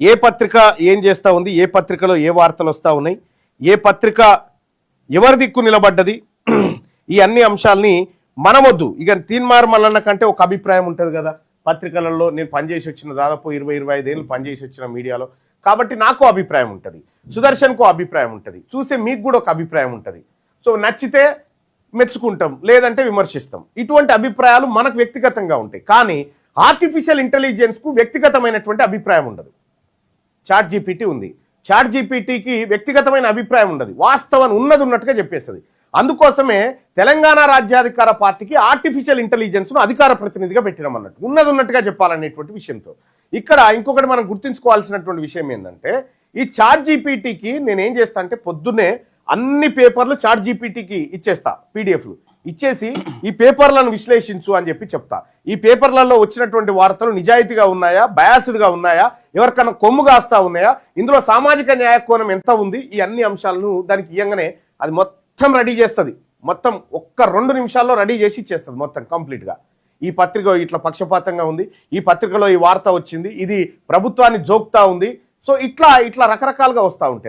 ఏ పత్రిక ఏం చేస్తూ ఉంది? ఏ పత్రికలో ఏ వార్తలు వస్తూ ఉన్నాయి? ఏ పత్రిక ఎవరి దిక్కు నిలబడ్డది? ఈ అన్ని అంశాలని మనమొద్దు. ఇక తీన్మార్ మల్లన్న కంటే ఒక అభిప్రాయం ఉంటుంది కదా. పత్రికలలో నేను పనిచేసి వచ్చిన దాదాపు ఇరవై ఇరవై ఐదేళ్ళు పనిచేసి వచ్చిన మీడియాలో. కాబట్టి నాకు అభిప్రాయం ఉంటుంది. సుదర్శన్కు అభిప్రాయం ఉంటుంది. చూసే మీకు కూడా ఒక అభిప్రాయం ఉంటుంది. సో నచ్చితే మెచ్చుకుంటాం లేదంటే విమర్శిస్తాం. ఇటువంటి అభిప్రాయాలు మనకు వ్యక్తిగతంగా ఉంటాయి. కానీ ఆర్టిఫిషియల్ ఇంటెలిజెన్స్కు వ్యక్తిగతమైనటువంటి అభిప్రాయం ఉండదు. చాట్ జీపీటీ ఉంది. చాట్ జీపీటీకి వ్యక్తిగతమైన అభిప్రాయం ఉండదు. వాస్తవం ఉన్నది ఉన్నట్టుగా చెప్పేస్తుంది. అందుకోసమే తెలంగాణ రాజ్యాధికార పార్టీకి ఆర్టిఫిషియల్ ఇంటెలిజెన్స్ను అధికార ప్రతినిధిగా పెట్టినాం అన్నట్టు. ఉన్నది ఉన్నట్టుగా చెప్పాలనేటువంటి విషయంతో. ఇక్కడ ఇంకొకటి మనం గుర్తుంచుకోవాల్సినటువంటి విషయం ఏంటంటే ఈ చాట్ జీపీటీకి నేనేం చేస్తా అంటే పొద్దున్నే అన్ని పేపర్లు చాట్ జీపీటీకి ఇచ్చేస్తా పీడిఎఫ్లు. ఇచ్చేసి ఈ పేపర్లను విశ్లేషించు అని చెప్పి చెప్తా. ఈ పేపర్లలో వచ్చినటువంటి వార్తలు నిజాయితీగా ఉన్నాయా? బయాసుడ్గా ఉన్నాయా? ఎవరికన్నా కొమ్ము కాస్తా ఉన్నాయా? ఇందులో సామాజిక న్యాయ కోణం ఎంత ఉంది? ఈ అన్ని అంశాలను దానికి ఇయ్యంగానే అది మొత్తం రెడీ చేస్తుంది. మొత్తం ఒక్క రెండు నిమిషాల్లో రెడీ చేసి ఇచ్చేస్తుంది మొత్తం కంప్లీట్గా. ఈ పత్రిక ఇట్లా పక్షపాతంగా ఉంది. ఈ పత్రికలో ఈ వార్త వచ్చింది. ఇది ప్రభుత్వాన్ని జోక్తా ఉంది. సో ఇట్లా ఇట్లా రకరకాలుగా వస్తూ ఉంటాయి.